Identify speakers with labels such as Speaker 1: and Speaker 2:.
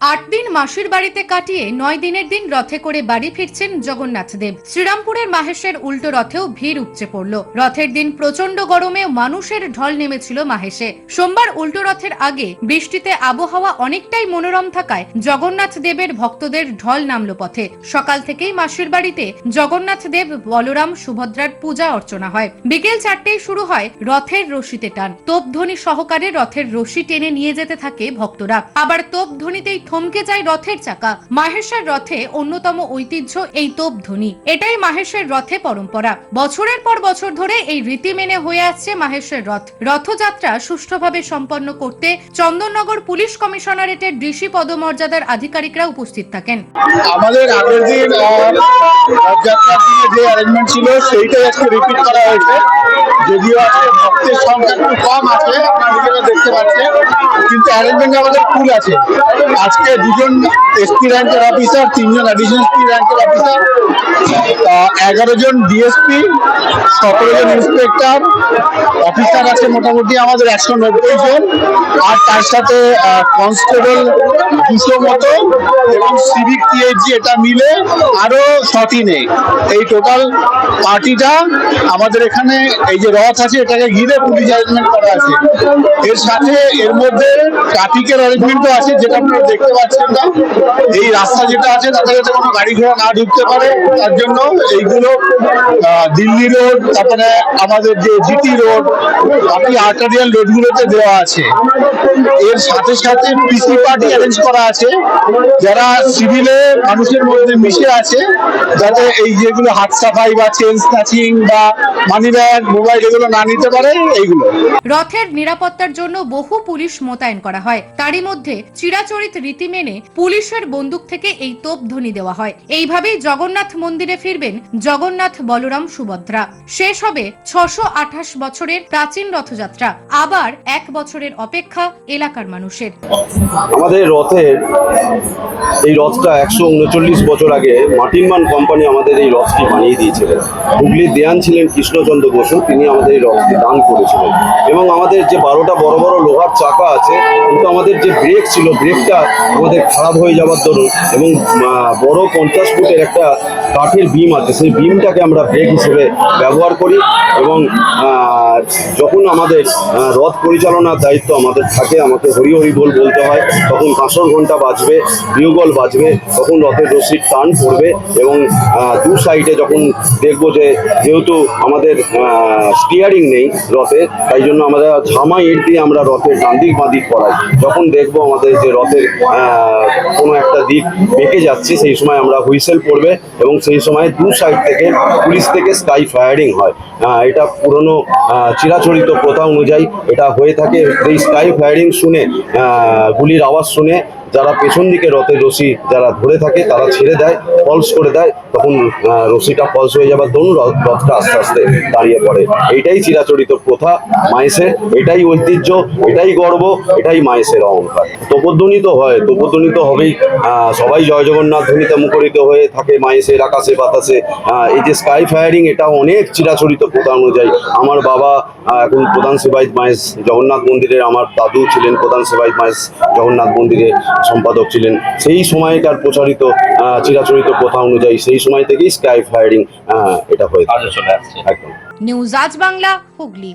Speaker 1: আট দিন মাসির বাড়িতে কাটিয়ে নয় দিনের দিন রথে করে বাড়ি ফিরছেন জগন্নাথ দেব। শ্রীরামপুরের মাহেশের উল্টো রথেও ভিড় উপচে পড়ল। রথের দিন প্রচণ্ড গরমে মানুষের ঢল নেমেছিল মাহেশে। সোমবার উল্টো রথের আগে বৃষ্টিতে আবহাওয়া অনেকটাই মনোরম থাকায় জগন্নাথ দেবের ভক্তদের ঢল নামলো পথে। সকাল থেকেই মাসির বাড়িতে জগন্নাথ দেব, বলরাম, সুভদ্রার পূজা অর্চনা হয়। বিকেল চারটেই শুরু হয় রথের রশিতে টান। তোপধ্বনি সহকারে রথের রশি টেনে নিয়ে যেতে থাকে ভক্তরা। আবার তোপধ্বনিতেই থমকে যায় রথের চাকা। মাহেশের রথে অন্যতম ঐতিহ্য এই তোপধ্বনি। এটাই মাহেশের রথে পরম্পরা। বছরের পর বছর ধরে এই রীতি মেনে হয়ে আসছে মাহেশের রথ। রথযাত্রা সুষ্ঠুভাবে সম্পন্ন করতে চন্দননগর পুলিশ কমিশনারেটের ডিসি পদমর্যাদার আধিকারিকরা উপস্থিত থাকেন।
Speaker 2: আমাদের আগের দিন রথযাত্রার দিনে যে অ্যারেঞ্জমেন্ট ছিল, সেইটাই আজকে রিপিট করা হয়েছে। যদিও আজকে ভক্তের সংখ্যা একটু কম আছে, আপনারা দেখতে পাচ্ছেন। কিন্তু অ্যারেঞ্জমেন্ট আমাদের ফুল আছে। আজকে দুজন Yeah. এসপি র্যাঙ্কের অফিসার তিনজন অ্যাডিশনাল এসপি র্যাঙ্কের অফিসার এগারো জন ডিএসপি সতেরো জন ইন্সপেক্টর অফিসার আছে মোটামুটি আমাদের একশো নব্বই জন, আর তার সাথে কনস্টেবল দুশো মতো, এবং সিভিক টিএইচজি এটা মিলে আরও সটি নেই। এই টোটাল পার্টিটা আমাদের এখানে এই যে রথ আছে, এটাকে ঘিরে পুলিশ অ্যারেঞ্জমেন্ট করা আছে। এর সাথে এর মধ্যে ট্রাফিকের অ্যারেঞ্জমেন্টও আছে, যেটা আপনারা দেখতে পাচ্ছেন না। এই রাস্তা যেটা আছে, তাতে যাতে কোনো গাড়ি ঘোড়া না ঢুকতে পারে, তার জন্য এইগুলো দিল্লি রোড, তারপরে আমাদের যে জিটি রোড, বাকি আর্টারিয়াল রোডগুলোতে দেওয়া আছে। এর সাথে সাথে পিসি পার্টি অ্যারেঞ্জ করা আছে। যারা সিভিলে মানুষের মধ্যে মিশে আছে, যাতে এই যেগুলো হাত সাফাই বা চেন স্ন্যাচিং বা মানি ব্যাগ মোবাইল এগুলো না নিতে পারে, এইগুলো।
Speaker 1: রথের নিরাপত্তার জন্য বহু পুলিশ মোতায়েন করা হয়। তারই মধ্যে চিরাচরিত রীতি মেনে পুলিশের বন্দুক থেকে এই তোপধ্বনি দেওয়া হয়। এইভাবেই জগন্নাথ মন্দিরে ফিরবেন জগন্নাথ বলরাম সুভদ্রা। শেষ হবে ছশো আঠাশ বছরের প্রাচীন রথযাত্রা। আবার এক বছরের অপেক্ষা এলাকার মানুষের।
Speaker 3: আমাদের রথের এই রথটা একশো উনচল্লিশ বছর আগে মার্টিনমান কোম্পানি আমাদের এই রথটি বানিয়ে দিয়েছিলেন। হুগলির দেয়ান ছিলেন কৃষ্ণচন্দ্র বসু, তিনি আমাদের এই রথটি দান করেছিলেন। এবং আমাদের যে বারোটা বড় বড় লোহার চাকা আছে, কিন্তু আমাদের যে ব্রেক ছিল ব্রেকটা আমাদের খারাপ হয়ে যাওয়ার দরুন এবং বড় পঞ্চাশ ফুটের একটা কাঠের বিম আছে সেই বিমটাকে আমরা ব্রেক হিসেবে ব্যবহার করি এবং যখন আমাদের রথ পরিচালনার দায়িত্ব আমাদের থাকে আমাকে হরি হরি বল বলতে হয় তখন কাঁসর ঘণ্টা বাজবে বিউগল বাজবে তখন রথের রশির টান পড়বে এবং দু সাইডে যখন দেখব যে যেহেতু আমাদের স্টিয়ারিং নেই রথে তাই জন্য আমরা ঝামা ইট দিয়ে আমরা রথের ডান দিক করাই। যখন দেখব আমাদের যে রথের আহ, কোনো একটা দিক বেঁকে যাচ্ছে, সেই সময় আমরা হুইসেল পড়বে এবং সেই সময় দু সাইড থেকে পুলিশ থেকে স্কাই ফায়ারিং হয়। এটা পুরনো চিরাচরিত প্রথা অনুযায়ী এটা হয়ে থাকে। এই স্কাই ফায়ারিং শুনে গুলির আওয়াজ শুনে যারা পেছন দিকে রথের রশি যারা ধরে থাকে, তারা ছেড়ে দেয় ফলস করে দেয়, তখন রশিটা ফলস হয়ে যাবার দরুন রথ- রথটা আস্তে আস্তে দাঁড়িয়ে পড়ে। এইটাই চিরাচরিত প্রথা মায়েসের এটাই ঐতিহ্য, এটাই গর্ব, এটাই মায়েসের অহংকার। তো হয় তোপধ্বনি তো হবেই সবাই জয় জগন্নাথ ধ্বনিতে মুখরিত হয়ে থাকে মায়েসের আকাশে, বাতাসে। এই যে স্কাই ফায়ারিং এটা অনেক চিরাচরিত প্রথা অনুযায়ী। আমার বাবা এখন প্রধান সেবায়ত মায়েস জগন্নাথ মন্দিরের, আমার দাদু ছিলেন প্রধান সেবায়ত মায়েস জগন্নাথ মন্দিরে সম্পাদক ছিলেন। সেই সময়কার প্রচারিত আহ, চিরাচরিত প্রথা অনুযায়ী সেই সময় থেকেই স্কাই ফায়ারিং এটা হয়ে
Speaker 1: নিউজ আজ বাংলা হুগলি।